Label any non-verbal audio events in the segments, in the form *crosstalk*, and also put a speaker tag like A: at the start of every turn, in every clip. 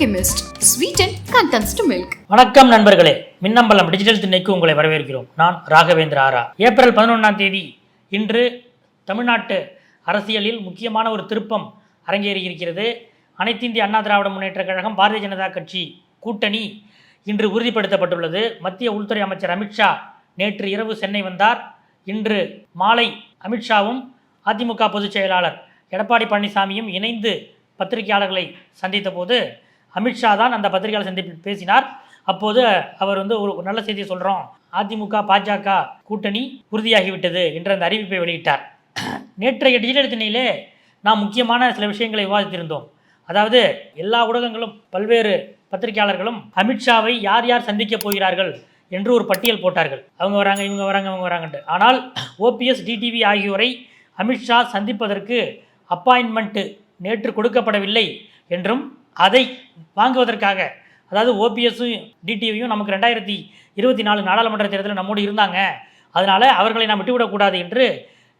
A: Alchemist. Sweeten contents milk.
B: வணக்கம் நண்பர்களே. Minnambalam digital திண்ணைக்கு உங்களை வரவேற்கிறோம். நான் ராகவேந்திர ஆரா. ஏப்ரல் பதினொன்றாம் தேதி இன்று தமிழ்நாட்டு அரசியலில் முக்கியமான ஒரு திருப்பம் அரங்கேறி இருக்கிறது அனைத்து இந்திய அண்ணா திராவிட முன்னேற்றக் கழகம் பாரதிய ஜனதா கட்சி கூட்டணி இன்று உறுதிப்படுத்தப்பட்டுள்ளது. மத்திய உள்துறை அமைச்சர் அமித்ஷா நேற்று இரவு சென்னை வந்தார். இன்று மாலை அமித்ஷாவும் அதிமுக பொதுச் செயலாளர் எடப்பாடி பழனிசாமியும் இணைந்து பத்திரிகையாளர்களை சந்தித்த போது அமித்ஷா தான் அந்த பத்திரிகையாளர் சந்திப்பில் பேசினார். அப்போது அவர் வந்து ஒரு நல்ல செய்தியை சொல்கிறோம் அதிமுக பாஜக கூட்டணி உறுதியாகிவிட்டது என்ற அந்த அறிவிப்பை வெளியிட்டார். நேற்றைய டிஜிட்டல் திணையிலே நாம் முக்கியமான சில விஷயங்களை விவாதித்திருந்தோம். அதாவது எல்லா ஊடகங்களும் பல்வேறு பத்திரிகையாளர்களும் அமித்ஷாவை யார் யார் சந்திக்கப் போகிறார்கள் என்று ஒரு பட்டியல் போட்டார்கள். அவங்க வராங்க இவங்க வராங்க இவங்க வராங்கன்ட்டு. ஆனால் ஓபிஎஸ் டிடிவி ஆகியோரை அமித்ஷா சந்திப்பதற்கு அப்பாயின்மெண்ட்டு நேற்று கொடுக்கப்படவில்லை என்றும் அதை வாங்குவதற்காக அதாவது ஓபிஎஸும் டிடிவியும் நமக்கு ரெண்டாயிரத்தி இருபத்தி நாலு நாடாளுமன்ற தேர்தலில் நம்மோடு இருந்தாங்க. அதனால் அவர்களை நாம் விட்டுவிடக்கூடாது என்று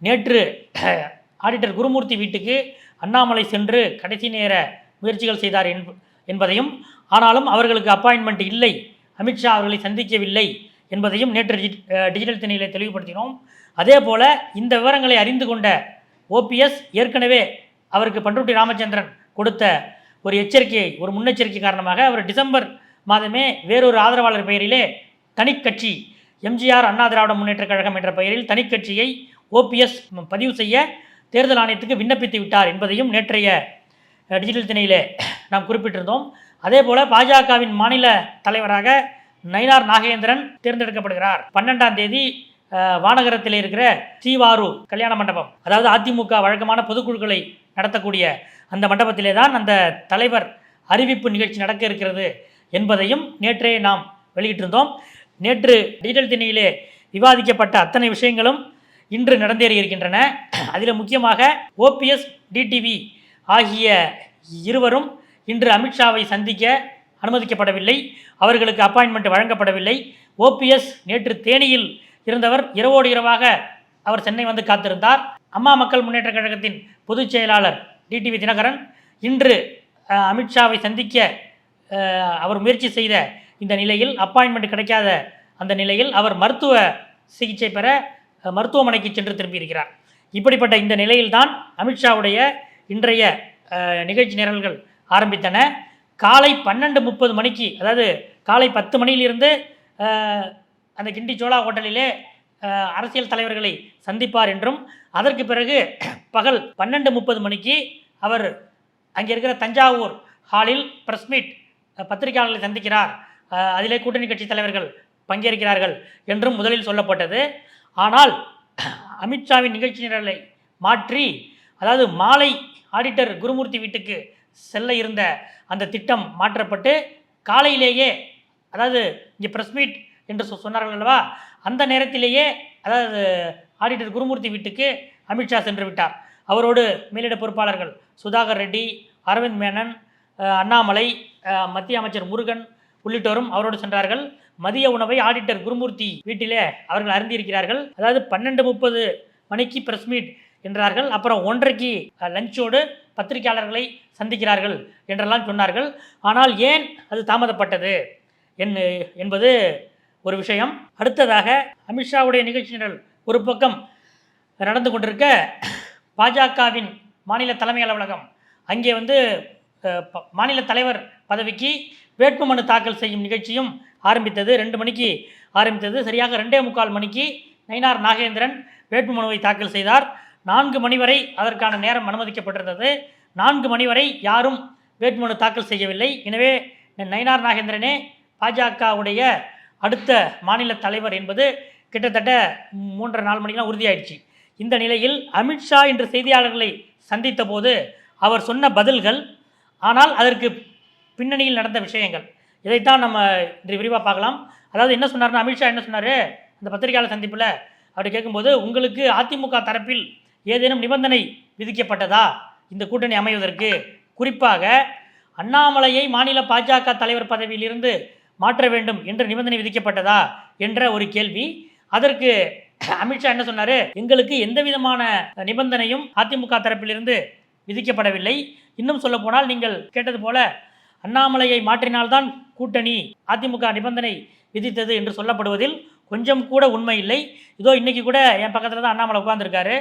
B: நேற்று *clears throat* ஆடிட்டர் குருமூர்த்தி வீட்டுக்கு அண்ணாமலை சென்று கடைசி நேர முயற்சிகள் செய்தார் என்ப- என்பதையும் ஆனாலும் அவர்களுக்கு அப்பாயின்மெண்ட் இல்லை அமித்ஷா அவர்களை சந்திக்கவில்லை என்பதையும் நேற்று டிஜி- டிஜிட்டல் திணையில் தெளிவுபடுத்தினோம். அதே போல இந்த விவரங்களை அறிந்து கொண்ட ஓபிஎஸ் ஏற்கனவே அவருக்கு பண்ருட்டி ராமச்சந்திரன் கொடுத்த ஒரு எச்சரிக்கையை ஒரு முன்னெச்சரிக்கை காரணமாக அவர் டிசம்பர் மாதமே வேறொரு ஆதரவாளர் பெயரிலே தனிக்கட்சி எம்ஜிஆர் அண்ணா திராவிட முன்னேற்றக் கழகம் என்ற பெயரில் தனிக்கட்சியை ஓபிஎஸ் பதிவு செய்ய தேர்தல் ஆணையத்துக்கு விண்ணப்பித்து விட்டார் என்பதையும் நேற்றைய டிஜிட்டல் திணையிலே நாம் குறிப்பிட்டிருந்தோம். அதே போல் பாஜகவின் மாநில தலைவராக நயினார் நாகேந்திரன் தேர்ந்தெடுக்கப்படுகிறார். பன்னெண்டாம் தேதி வானகரத்தில் இருக்கிற ஸ்ரீவாரு கல்யாண மண்டபம் அதாவது அதிமுக வழக்கமான பொதுக்குழுக்களை நடத்தக்கூடிய அந்த மண்டபத்திலே தான் அந்த தலைவர் அறிவிப்பு நிகழ்ச்சி நடக்க இருக்கிறது என்பதையும் நேற்றே நாம் வெளியிட்டிருந்தோம். நேற்று டிஜிட்டல் திணையிலே விவாதிக்கப்பட்ட அத்தனை விஷயங்களும் இன்று நடந்தேறி இருக்கின்றன. அதில் முக்கியமாக ஓபிஎஸ் டிடிவி ஆகிய இருவரும் இன்று அமித்ஷாவை சந்திக்க அனுமதிக்கப்படவில்லை. அவர்களுக்கு அப்பாயின்மெண்ட் வழங்கப்படவில்லை. ஓபிஎஸ் நேற்று தேனியில் இருந்தவர் இரவோடு இரவாக அவர் சென்னை வந்து காத்திருந்தார். அம்மா மக்கள் முன்னேற்ற கழகத்தின் பொதுச் செயலாளர் டிடிவி தினகரன் இன்று அமித்ஷாவை சந்திக்க அவர் முயற்சி செய்த இந்த நிலையில் அப்பாயின்மெண்ட் கிடைக்காத அந்த நிலையில் அவர் மருத்துவ சிகிச்சை பெற மருத்துவமனைக்கு சென்று திரும்பியிருக்கிறார். இப்படிப்பட்ட இந்த நிலையில்தான் அமித்ஷாவுடைய இன்றைய நிகழ்ச்சி நிரல்கள் ஆரம்பித்தன. காலை பன்னெண்டு முப்பது மணிக்கு அதாவது காலை பத்து மணியிலிருந்து அந்த கிண்டி சோழா ஹோட்டலிலே அரசியல் தலைவர்களை சந்திப்பார் என்றும் அதற்கு பிறகு பகல் பன்னெண்டு முப்பது மணிக்கு அவர் அங்கே இருக்கிற தஞ்சாவூர் ஹாலில் பிரஸ் மீட் பத்திரிகையாளர்களை சந்திக்கிறார். அதிலே கூட்டணி கட்சி தலைவர்கள் பங்கேற்கிறார்கள் என்றும் முதலில் சொல்லப்பட்டது. ஆனால் அமித்ஷாவின் நிகழ்ச்சி நிரலை மாற்றி அதாவது மாலை ஆடிட்டர் குருமூர்த்தி வீட்டுக்கு செல்ல இருந்த அந்த திட்டம் மாற்றப்பட்டு காலையிலேயே அதாவது இங்கே ப்ரெஸ் மீட் என்று சொ- சொன்னார்கள் அல்லவா? அந்த நேரத்திலேயே அதாவது ஆடிட்டர் குருமூர்த்தி வீட்டுக்கு அமித்ஷா சென்று விட்டார். அவரோடு மேலிட பொறுப்பாளர்கள் சுதாகர் ரெட்டி அரவிந்த் மேனன் அண்ணாமலை மத்திய அமைச்சர் முருகன் உள்ளிட்டோரும் அவரோடு சென்றார்கள். மதிய உணவை ஆடிட்டர் குருமூர்த்தி வீட்டிலே அவர்கள் அருந்தியிருக்கிறார்கள். அதாவது பன்னெண்டு முப்பது மணிக்கு பிரஸ் மீட் என்றார்கள். அப்புறம் ஒன்றைக்கு லஞ்சோடு பத்திரிகையாளர்களை சந்திக்கிறார்கள் என்றெல்லாம் சொன்னார்கள். ஆனால் ஏன் அது தாமதப்பட்டது? என் என்பது ஒரு விஷயம். அடுத்ததாக அமித்ஷாவுடைய நிகழ்ச்சி நிரல் ஒரு பக்கம் நடந்து கொண்டிருக்க பாஜகவின் மாநில தலைமை அலுவலகம். அங்கே வந்து ப- மாநில தலைவர் பதவிக்கு வேட்புமனு தாக்கல் செய்யும் நிகழ்ச்சியும் ஆரம்பித்தது. ரெண்டு மணிக்கு ஆரம்பித்தது. சரியாக ரெண்டே முக்கால் மணிக்கு நயினார் நாகேந்திரன் வேட்புமனுவை தாக்கல் செய்தார். நான்கு மணி வரை அதற்கான நேரம் அனுமதிக்கப்பட்டிருந்தது. நான்கு மணி வரை யாரும் வேட்புமனு தாக்கல் செய்யவில்லை. எனவே நயினார் நாகேந்திரனே பாஜகவுடைய அடுத்த மாநில தலைவர் என்பது கிட்டத்தட்ட மூன்றரை நாலு மணிக்கெலாம் உறுதியாயிடுச்சு. இந்த நிலையில் அமித்ஷா இன்று செய்தியாளர்களை சந்தித்த போது அவர் சொன்ன பதில்கள் ஆனால் அதற்கு பின்னணியில் நடந்த விஷயங்கள். இதைத்தான் நம்ம இன்று விரிவாக பார்க்கலாம். அதாவது என்ன சொன்னார்னா அமித்ஷா என்ன சொன்னார்? அந்த பத்திரிகையாளர் சந்திப்பில் அப்படி கேட்கும்போது உங்களுக்கு அதிமுக தரப்பில் ஏதேனும் நிபந்தனை விதிக்கப்பட்டதா? இந்த கூட்டணி அமைவதற்கு? குறிப்பாக அண்ணாமலையை மாநில பாஜக தலைவர் பதவியிலிருந்து மாற்ற வேண்டும் என்ற நிபந்தனை விதிக்கப்பட்டதா என்ற ஒரு கேள்வி. அதற்கு அமித்ஷா என்ன சொன்னார்? எங்களுக்கு எந்த விதமான நிபந்தனையும் அதிமுக தரப்பிலிருந்து விதிக்கப்படவில்லை. இன்னும் சொல்ல போனால் நீங்கள் கேட்டது போல அண்ணாமலையை மாற்றினால்தான் கூட்டணி அதிமுக நிபந்தனை விதித்தது என்று சொல்லப்படுவதில் கொஞ்சம் கூட உண்மை இல்லை. இதோ இன்னைக்கு கூட என் பக்கத்தில் தான் அண்ணாமலை உட்காந்துருக்காரு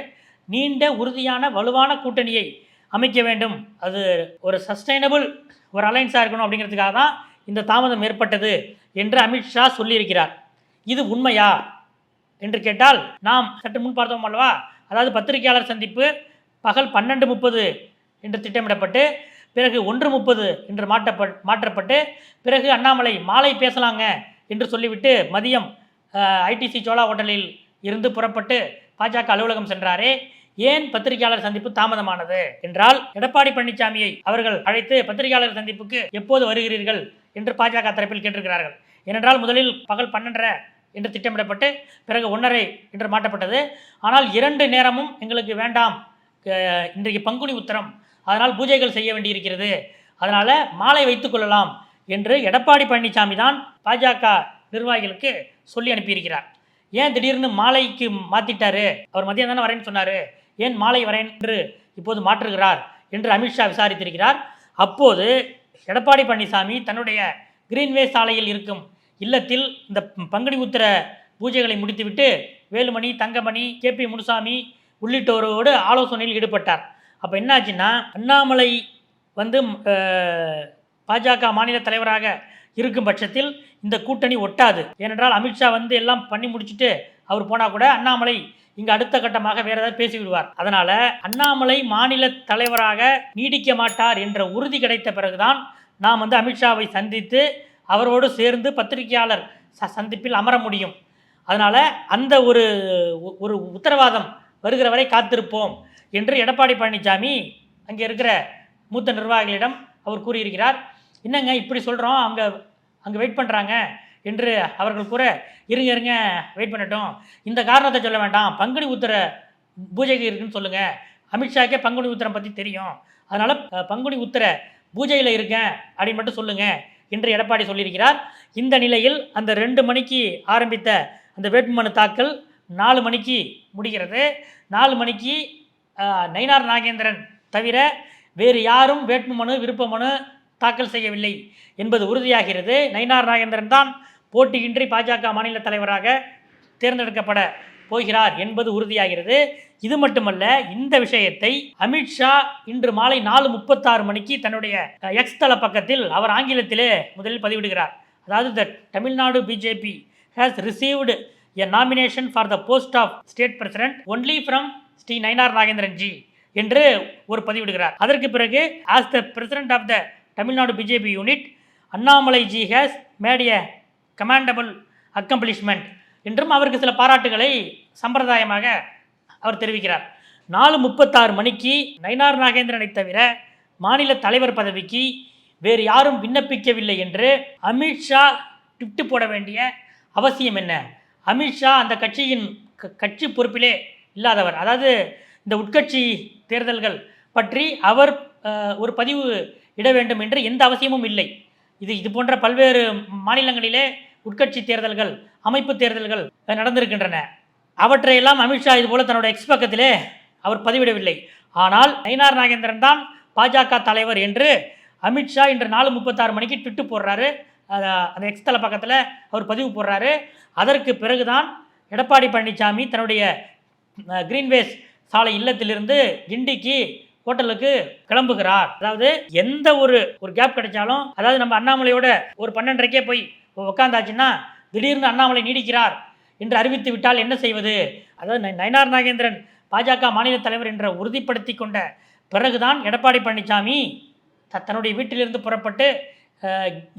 B: நீண்ட உறுதியான வலுவான கூட்டணியை அமைக்க வேண்டும். அது ஒரு சஸ்டைனபிள் ஒரு அலைன்ஸாக இருக்கணும் அப்படிங்கிறதுக்காக தான் இந்த தாமதம் ஏற்பட்டது என்று அமித்ஷா சொல்லியிருக்கிறார். இது உண்மையா? என்று கேட்டால் நாம் சற்று முன் பார்த்தோம் அல்லவா? அதாவது பத்திரிகையாளர் சந்திப்பு பகல் பன்னெண்டு முப்பது என்று திட்டமிடப்பட்டு பிறகு ஒன்று முப்பது என்று மாற்றப்பட் மாற்றப்பட்டு பிறகு அண்ணாமலை மாலை பேசலாங்க என்று சொல்லிவிட்டு மதியம் ஐடிசி சோழா ஹோட்டலில் இருந்து புறப்பட்டு பாஜக அலுவலகம் சென்றாரே. ஏன் பத்திரிகையாளர் சந்திப்பு தாமதமானது? என்றால் எடப்பாடி பழனிசாமியை அவர்கள் அழைத்து பத்திரிகையாளர் சந்திப்புக்கு எப்போது வருகிறீர்கள்? என்று பாஜக தரப்பில் கேட்டிருக்கிறார்கள். ஏனென்றால் முதலில் பகல் பன்னெண்டரை என்று திட்டமிடப்பட்டு பிறகு ஒன்றரை என்று மாற்றப்பட்டது. ஆனால் இரண்டு நேரமும் எங்களுக்கு வேண்டாம். இன்றைக்கு பங்குனி உத்தரம். அதனால் பூஜைகள் செய்ய வேண்டியிருக்கிறது. அதனால் மாலை வைத்துக் கொள்ளலாம் என்று எடப்பாடி பழனிசாமி தான் பாஜக நிர்வாகிகளுக்கு சொல்லி அனுப்பியிருக்கிறார். ஏன் திடீர்னு மாலைக்கு மாற்றிட்டாரு அவர் மதியம் தானே வரேன்னு சொன்னார். ஏன் மாலை வரேன் என்று இப்போது மாற்றுகிறார் என்று அமித்ஷா விசாரித்திருக்கிறார். அப்போது எடப்பாடி பழனிசாமி தன்னுடைய கிரீன்வே சாலையில் இருக்கும் இல்லத்தில் இந்த பங்குனி உத்திர பூஜைகளை முடித்துவிட்டு வேலுமணி தங்கமணி கே பி முனுசாமி உள்ளிட்டோரோடு ஆலோசனையில் ஈடுபட்டார். அப்போ என்னாச்சுன்னா அண்ணாமலை வந்து பாஜக மாநில தலைவராக இருக்கும் பட்சத்தில் இந்த கூட்டணி ஒட்டாது. ஏனென்றால் அமித்ஷா வந்து எல்லாம் பண்ணி முடிச்சுட்டு அவர் போனால் கூட அண்ணாமலை இங்கே அடுத்த கட்டமாக வேற ஏதாவது பேசிவிடுவார். அதனால் அதனால அண்ணாமலை மாநில தலைவராக நீடிக்க மாட்டார் என்ற உறுதி கிடைத்த பிறகுதான் நாம் வந்து அமித்ஷாவை சந்தித்து அவரோடு சேர்ந்து பத்திரிகையாளர் ச- சந்திப்பில் அமர முடியும். அதனால் அந்த ஒரு ஒரு உத்தரவாதம் வருகிற வரை காத்திருப்போம் என்று எடப்பாடி பழனிசாமி அங்கே இருக்கிற மூத்த நிர்வாகிகளிடம் அவர் கூறியிருக்கிறார். என்னங்க இப்படி சொல்கிறோம் அவங்க அங்கே வெயிட் பண்ணுறாங்க என்று அவர்கள் கூற இருங்க இருங்க வெயிட் பண்ணட்டும். இந்த காரணத்தை சொல்ல வேண்டாம். பங்குனி உத்தர பூஜைக்கு இருக்குன்னு சொல்லுங்கள் அமித்ஷாக்கே பங்குனி உத்தரம் பற்றி தெரியும். அதனால் பங்குனி உத்தர பூஜையில் இருக்கேன் அப்படின்னு மட்டும் சொல்லுங்கள் என்று எடப்பாடி சொல்லியிருக்கிறார். இந்த நிலையில் அந்த ரெண்டு மணிக்கு ஆரம்பித்த அந்த வேட்புமனு தாக்கல் நாலு மணிக்கு முடிகிறது. நாலு மணிக்கு நயினார் நாகேந்திரன் தவிர வேறு யாரும் வேட்புமனு விருப்பமனு தாக்கல் செய்யவில்லை என்பது உறுதியாகிறது. நயினார் நாகேந்திரன் தான் போட்டியின்றி பாஜக மாநில தலைவராக தேர்ந்தெடுக்கப்பட போகிறார் என்பது உறுதியாகிறது. இது மட்டுமல்ல இந்த விஷயத்தை அமித்ஷா இன்று மாலை நாலு முப்பத்தாறு மணிக்கு தன்னுடைய எக்ஸ் தள பக்கத்தில் அவர் ஆங்கிலத்திலே முதலில் பதிவிடுகிறார். அதாவது the Tamil Nadu BJP has received a nomination for the post of state president only from Shri Nainar Nagendran ji என்று ஒரு பதிவிடுகிறார். அதற்கு பிறகு as the president of the Tamil Nadu BJP unit Annamalai ji has made a commendable accomplishment என்றும் அவருக்கு சில பாராட்டுகளை சம்பிரதாயமாக அவர் தெரிவிக்கிறார். நாலு முப்பத்தாறு மணிக்கு நயினார் நாகேந்திரனை தவிர மாநில தலைவர் பதவிக்கு வேறு யாரும் விண்ணப்பிக்கவில்லை என்று அமித்ஷா ட்விட்டு போட வேண்டிய அவசியம் என்ன? அமித்ஷா அந்த கட்சியின் க- கட்சி பொறுப்பிலே இல்லாதவர். அதாவது இந்த உட்கட்சி தேர்தல்கள் பற்றி அவர் ஒரு பதிவு இட வேண்டும் என்று எந்த அவசியமும் இல்லை. இது இது போன்ற பல்வேறு மாநிலங்களிலே உட்கட்சி தேர்தல்கள் அமைப்பு தேர்தல்கள் நடந்திருக்கின்றன. அவற்றையெல்லாம் அமித்ஷா இது போல தன்னோட எக்ஸ் பக்கத்திலே அவர் பதிவிடவில்லை. ஆனால் நயினார் நாகேந்திரன் தான் பாஜக தலைவர் என்று அமித்ஷா இன்று நாலு முப்பத்தாறு மணிக்கு ட்விட்டு போடுறாரு. அந்த எக்ஸ் தலை பக்கத்தில் அவர் பதிவு போடுறாரு. அதற்கு பிறகுதான் எடப்பாடி பழனிசாமி தன்னுடைய கிரீன்வேஸ் சாலை இல்லத்திலிருந்து கிண்டிக்கு ஹோட்டலுக்கு கிளம்புகிறார். அதாவது எந்த ஒரு ஒரு கேப் கிடைச்சாலும் அதாவது நம்ம அண்ணாமலையோட ஒரு பன்னெண்டரைக்கே போய் உட்காந்தாச்சுன்னா திடீர்னு அண்ணாமலை நீடிக்கிறார் என்று அறிவித்து விட்டால் என்ன செய்வது? அதாவது நயனார் நாகேந்திரன் பாஜக மாநில தலைவர் என்ற உறுதிப்படுத்தி கொண்ட பிறகுதான் எடப்பாடி பழனிசாமி த- தன்னுடைய வீட்டிலிருந்து புறப்பட்டு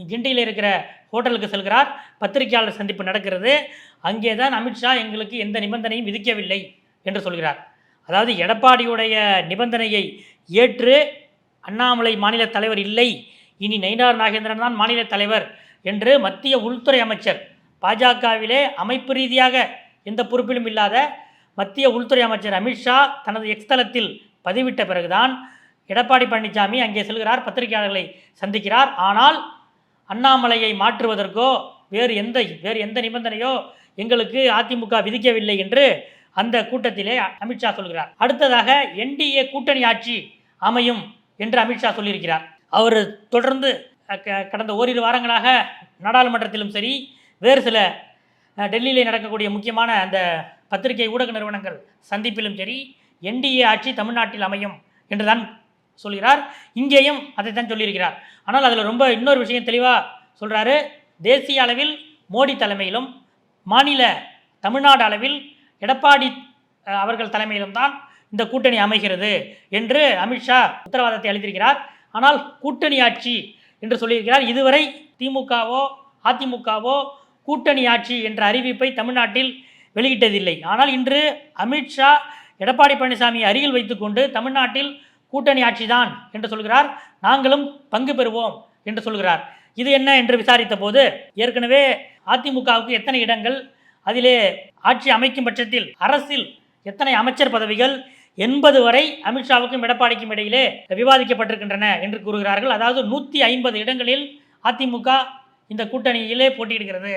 B: கிண்டியில் இருக்கிற ஹோட்டலுக்கு செல்கிறார். பத்திரிகையாளர் சந்திப்பு நடக்கிறது. அங்கே தான் அமித்ஷா எங்களுக்கு எந்த நிபந்தனையும் விதிக்கவில்லை என்று சொல்கிறார். அதாவது எடப்பாடியுடைய நிபந்தனையை ஏற்று அண்ணாமலை மாநில தலைவர் இல்லை இனி நயினார் நாகேந்திரன் தான் மாநில தலைவர் என்று மத்திய உள்துறை அமைச்சர் பாஜகவிலே அமைப்பு ரீதியாக எந்த பொறுப்பிலும் இல்லாத மத்திய உள்துறை அமைச்சர் அமித்ஷா தனது எக்ஸ்தலத்தில் பதிவிட்ட பிறகுதான் எடப்பாடி பழனிசாமி அங்கே செல்கிறார் பத்திரிகையாளர்களை சந்திக்கிறார். ஆனால் அண்ணாமலையை மாற்றுவதற்கோ வேறு எந்த வேறு எந்த நிபந்தனையோ எங்களுக்கு அதிமுக விதிக்கவில்லை என்று அந்த கூட்டத்திலே அமித்ஷா சொல்கிறார். அடுத்ததாக என்டிஏ கூட்டணி ஆட்சி அமையும் என்று அமித்ஷா சொல்லியிருக்கிறார். அவர் தொடர்ந்து க- கடந்த ஓரிரு வாரங்களாக நாடாளுமன்றத்திலும் சரி வேறு சில டெல்லியிலே நடக்கக்கூடிய முக்கியமான அந்த பத்திரிகை ஊடக நிறுவனங்கள் சந்திப்பிலும் சரி என்டிஏ ஆட்சி தமிழ்நாட்டில் அமையும் என்று தான் சொல்கிறார். இங்கேயும் அதை தான் சொல்லியிருக்கிறார். ஆனால் அதில் ரொம்ப இன்னொரு விஷயம் தெளிவாக சொல்கிறாரு தேசிய அளவில் மோடி தலைமையிலும் மாநில தமிழ்நாடு அளவில் எடப்பாடி அவர்கள் தலைமையிலும் தான் இந்த கூட்டணி அமைகிறது என்று அமித்ஷா உத்தரவாதத்தை அளித்திருக்கிறார். ஆனால் கூட்டணி ஆட்சி என்று சொல்லியிருக்கிறார். இதுவரை திமுகவோ அதிமுகவோ கூட்டணி ஆட்சி என்ற அறிவிப்பை தமிழ்நாட்டில் வெளியிட்டதில்லை. ஆனால் இன்று அமித்ஷா எடப்பாடி பழனிசாமி அருகில் வைத்துக்கொண்டு தமிழ்நாட்டில் கூட்டணி ஆட்சிதான் என்று சொல்கிறார். நாங்களும் பங்கு பெறுவோம் என்று சொல்கிறார். இது என்ன என்று விசாரித்த போது ஏற்கனவே அதிமுகவுக்கு எத்தனை இடங்கள் அதிலே ஆட்சி அமைக்கும் பட்சத்தில் அரசில் எத்தனை அமைச்சர் பதவிகள் எண்பது வரை அமித்ஷாவுக்கும் எடப்பாடிக்கும் இடையிலே விவாதிக்கப்பட்டிருக்கின்றன என்று கூறுகிறார்கள். அதாவது நூற்றி ஐம்பது இடங்களில் அதிமுக இந்த கூட்டணியிலே போட்டியிடுகிறது.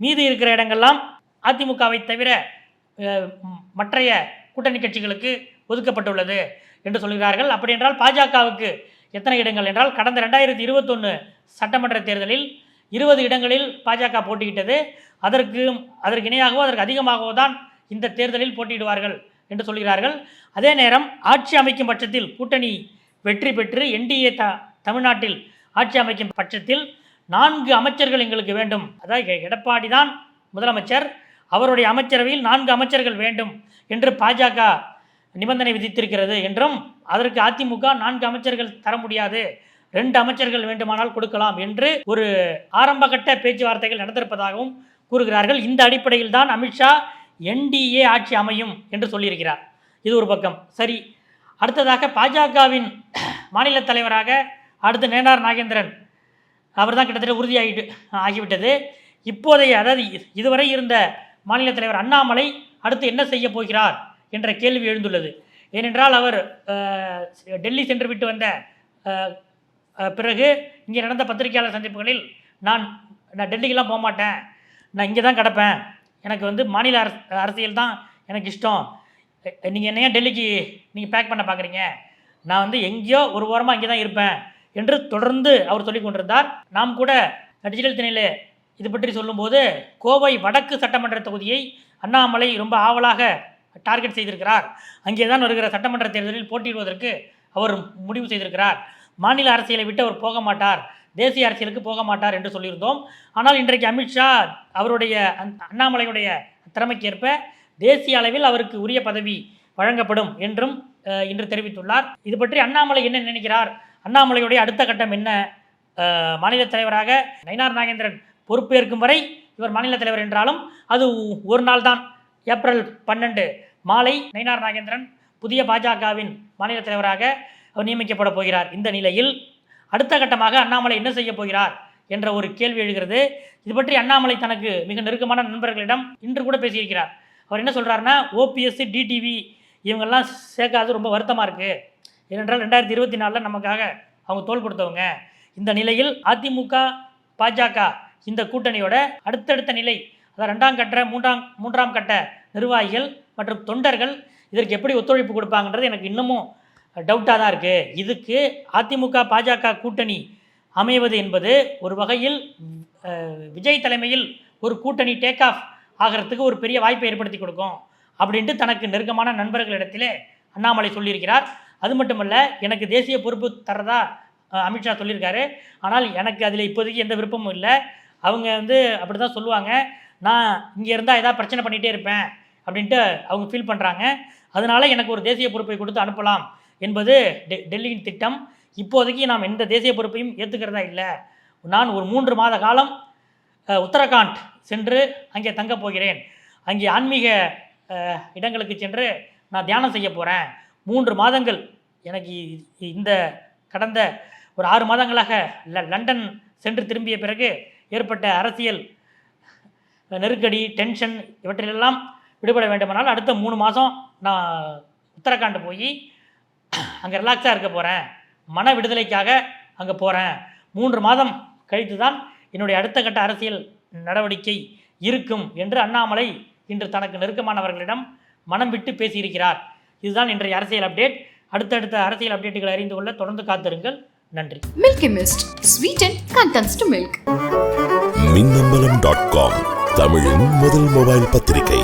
B: மீதி இருக்கிற இடங்கள்லாம் அதிமுகவை தவிர மற்றைய கூட்டணி கட்சிகளுக்கு ஒதுக்கப்பட்டுள்ளது என்று சொல்கிறார்கள். அப்படி என்றால் பாஜகவுக்கு எத்தனை இடங்கள் என்றால் கடந்த ரெண்டாயிரத்தி இருபத்தொன்று சட்டமன்ற தேர்தலில் இருபது இடங்களில் பாஜக போட்டியிட்டது. அதற்கு அதற்கு இணையாகவோ அதற்கு அதிகமாகவோ தான் இந்த தேர்தலில் போட்டியிடுவார்கள் என்று சொல்கிறார்கள். அதே நேரம் ஆட்சி அமைக்கும் பட்சத்தில் கூட்டணி வெற்றி பெற்று என்டிஏ த தமிழ்நாட்டில் ஆட்சி அமைக்கும் பட்சத்தில் நான்கு அமைச்சர்கள் எங்களுக்கு வேண்டும். அதாவது எ- எடப்பாடி தான் முதலமைச்சர். அவருடைய அமைச்சரவையில் நான்கு அமைச்சர்கள் வேண்டும் என்று பாஜக நிபந்தனை விதித்திருக்கிறது என்றும் அதற்கு அதிமுக நான்கு அமைச்சர்கள் தர முடியாது ரெண்டு அமைச்சர்கள் வேண்டுமானால் கொடுக்கலாம் என்று ஒரு ஆரம்பகட்ட பேச்சுவார்த்தைகள் நடந்திருப்பதாகவும் கூறுகிறார்கள். இந்த அடிப்படையில் தான் அமித்ஷா என்டிஏ ஆட்சி அமையும் என்று சொல்லியிருக்கிறார். இது ஒரு பக்கம். சரி. அடுத்ததாக பாஜகவின் மாநில தலைவராக அடுத்து நேனார் நாகேந்திரன். அவர் தான் கிட்டத்தட்ட உறுதியாகிட்டு ஆகிவிட்டது. இப்போதைய அதாவது இதுவரை இருந்த மாநில தலைவர் அண்ணாமலை அடுத்து என்ன செய்ய போகிறார் என்ற கேள்வி எழுந்துள்ளது. ஏனென்றால் அவர் டெல்லி சென்று விட்டு வந்த பிறகு இங்கே நடந்த பத்திரிகையாளர் சந்திப்புகளில் நான் நான் டெல்லிக்கெலாம் போக மாட்டேன் நான் இங்கே தான் கிடப்பேன். எனக்கு வந்து மாநில அரசு அரசியல் தான் எனக்கு இஷ்டம். நீங்கள் என்னையா டெல்லிக்கு நீங்கள் பேக் பண்ண பார்க்குறீங்க நான் வந்து எங்கேயோ ஒரு ஓரமாக இங்கே தான் இருப்பேன் என்று தொடர்ந்து அவர் சொல்லிக் கொண்டிருந்தார். நாம் கூட டிஜிட்டல் திணையில் இது பற்றி சொல்லும்போது கோவை வடக்கு சட்டமன்ற தொகுதியை அண்ணாமலை ரொம்ப ஆவலாக டார்கெட் செய்திருக்கிறார். அங்கே தான் வருகிற சட்டமன்ற தேர்தலில் போட்டியிடுவதற்கு அவர் முடிவு செய்திருக்கிறார். மாநில அரசியலை விட்டு அவர் போக மாட்டார். தேசிய அரசியலுக்கு போக மாட்டார் என்று சொல்லியிருந்தோம். ஆனால் இன்றைக்கு அமித்ஷா அவருடைய அண்ணாமலையுடைய திறமைக்கேற்ப தேசிய அளவில் அவருக்கு உரிய பதவி வழங்கப்படும் என்றும் இன்று தெரிவித்துள்ளார். இது பற்றி அண்ணாமலை என்ன நினைக்கிறார்? அண்ணாமலையுடைய அடுத்த கட்டம் என்ன? மாநில தலைவராக நயினார் நாகேந்திரன் பொறுப்பேற்கும் வரை இவர் மாநில தலைவர் என்றாலும் அது ஒரு நாள் தான். ஏப்ரல் பன்னெண்டு மாலை நயினார் நாகேந்திரன் புதிய பாஜகவின் மாநில தலைவராக அவர் நியமிக்கப்பட போகிறார். இந்த நிலையில் அடுத்த கட்டமாக அண்ணாமலை என்ன செய்ய போகிறார் என்ற ஒரு கேள்வி எழுகிறது. இது பற்றி அண்ணாமலை தனக்கு மிக நெருக்கமான நண்பர்களிடம் இன்று கூட பேசியிருக்கிறார். அவர் என்ன சொல்கிறாருன்னா ஓபிஎஸ்சி டிடிவி இவங்கெல்லாம் சேர்க்காது ரொம்ப வருத்தமாக இருக்குது ஏனென்றால் ரெண்டாயிரத்தி இருபத்தி நாலில் நமக்காக அவங்க தோல் கொடுத்தவங்க. இந்த நிலையில் அதிமுக பாஜக இந்த கூட்டணியோட அடுத்தடுத்த நிலை அதாவது ரெண்டாம் கட்ட மூன்றாம் மூன்றாம் கட்ட நிர்வாகிகள் மற்றும் தொண்டர்கள் இதற்கு எப்படி ஒத்துழைப்பு கொடுப்பாங்கன்றது எனக்கு இன்னமும் டவுட்டாக தான் இருக்குது இதுக்கு அதிமுக பாஜக கூட்டணி அமைவது என்பது ஒரு வகையில் விஜய் தலைமையில் ஒரு கூட்டணி டேக் ஆஃப் ஆகிறதுக்கு ஒரு பெரிய வாய்ப்பை ஏற்படுத்தி கொடுக்கும் அப்படின்ட்டு தனக்கு நெருக்கமான நண்பர்களிடத்திலே அண்ணாமலை சொல்லியிருக்கிறார். அது மட்டுமல்ல எனக்கு தேசிய பொறுப்பு தரதா அமித்ஷா சொல்லியிருக்காரு. ஆனால் எனக்கு அதில் இப்போதைக்கு எந்த விருப்பமும் இல்லை. அவங்க வந்து அப்படி தான் சொல்லுவாங்க. நான் இங்கே இருந்தால் ஏதாவது பிரச்சனை பண்ணிகிட்டே இருப்பேன் அப்படின்ட்டு அவங்க ஃபீல் பண்ணுறாங்க அதனால எனக்கு ஒரு தேசிய பொறுப்பை கொடுத்து அனுப்பலாம். என்பது டெ டெல்லியின் திட்டம். இப்போதைக்கு நாம் எந்த தேசிய பொறுப்பையும் ஏற்றுக்கிறதா இல்லை. நான் ஒரு மூன்று மாத காலம் உத்தரகாண்ட் சென்று அங்கே தங்கப் போகிறேன். அங்கே ஆன்மீக இடங்களுக்கு சென்று நான் தியானம் செய்ய போகிறேன் மூன்று மாதங்கள் எனக்கு இந்த கடந்த ஒரு ஆறு மாதங்களாக ல- லண்டன் சென்று திரும்பிய பிறகு ஏற்பட்ட அரசியல் நெருக்கடி டென்ஷன் இவற்றிலெல்லாம் விடுபட வேண்டுமானால் அடுத்த மூணு மாதம் நான் உத்தரகாண்ட் போய் அங்கே ரிலாக்ஸாக இருக்க போகிறேன் மன விடுதலைக்காக அங்கே போகிறேன் மூன்று மாதம் கழித்து தான் என்னுடைய அடுத்த கட்ட அரசியல் நடவடிக்கை இருக்கும் என்று அண்ணாமலை இன்று தனக்கு நெருக்கமானவர்களிடம் மனம் விட்டு பேசியிருக்கிறார். இதுதான் இன்றைய அரசியல் அப்டேட் அடுத்தடுத்த அரசியல் அப்டேட்டுகளை அறிந்து கொள்ள தொடர்ந்து காத்திருங்கள். நன்றி.
A: Milky Mist. Sweeten contents to milk.
C: Minnambalam dot com தமிழின் முதல் மொபைல் பத்திரிகை.